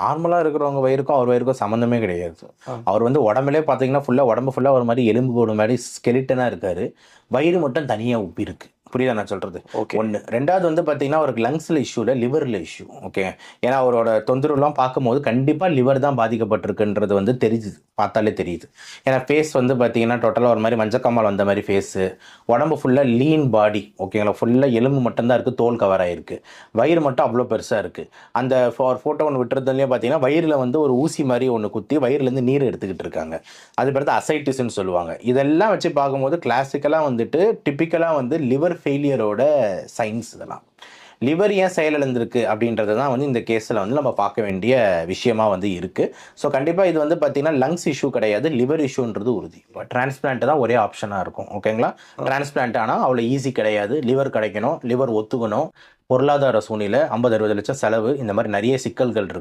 நார்மலாக இருக்கிறவங்க வயிறுக்கும் அவர் வயிறுக்கும் சம்மந்தமே கிடையாது. அவர் வந்து உடம்புலே பார்த்தீங்கன்னா ஃபுல்லாக உடம்பு ஃபுல்லாக ஒரு மாதிரி எலும்பு போடுற மாதிரி ஸ்கெலிட்டனாக இருக்காரு. வயிறு மட்டும் தனியாக உப்பி இருக்குது புரியுதா நான் சொல்கிறது ஓகே ஒன்று ரெண்டாவது வந்து பார்த்தீங்கன்னா அவருக்கு லங்ஸில் இஷ்யூவில் லிவரில் இஷ்யூ ஓகே ஏன்னா அவரோட தொந்தரவுலாம் பார்க்கும்போது கண்டிப்பாக லிவர் தான் பாதிக்கப்பட்டிருக்குன்றது வந்து தெரியுது பார்த்தாலே தெரியுது. ஏன்னா ஃபேஸ் வந்து பார்த்தீங்கன்னா டோட்டலாக ஒரு மாதிரி மஞ்சக்காமல் வந்த மாதிரி ஃபேஸு உடம்பு ஃபுல்லாக லீன் பாடி ஓகேங்களா ஃபுல்லாக எலும்பு மட்டும்தான் இருக்குது தோல் கவர் ஆகிருக்கு வயிறு மட்டும் அவ்வளோ பெருசாக இருக்குது அந்த ஃபோட்டோ ஒன்று விட்டுறதுலேயே பார்த்தீங்கன்னா வயிறில் வந்து ஒரு ஊசி மாதிரி ஒன்று குத்தி வயிறுலேருந்து நீர் எடுத்துக்கிட்டு இருக்காங்க. அது பிறகு அசைட்டிஸ்ன்னு சொல்லுவாங்க. இதெல்லாம் வச்சு பார்க்கும்போது கிளாசிக்கலாக வந்துட்டு டிப்பிக்கலாக வந்து லிவர் ஃபெயிலியரோட சைன்ஸ் இதெல்லாம். லிவர் ஏன் செயலிழந்திருக்கு அப்படின்றது தான் வந்து இந்த கேஸில் வந்து நம்ம பார்க்க வேண்டிய விஷயமா வந்து இருக்குது ஸோ கண்டிப்பாக இது வந்து பார்த்தீங்கன்னா லங்ஸ் இஷ்யூ கிடையாது லிவர் இஷ்யூன்றது உறுதி. டிரான்ஸ்பிளான்ட் தான் ஒரே ஆப்ஷனாக இருக்கும். ஓகேங்களா டிரான்ஸ்பிளான்ட் ஆனால் அவ்வளோ ஈஸி கிடையாது. லிவர் கிடைக்கணும் லிவர் ஒத்துக்கணும். பொருளாதார சூழ்நிலை ஐம்பது அறுபது லட்சம் செலவு. இந்த மாதிரி நிறைய சிக்கல்கள் இருக்கு.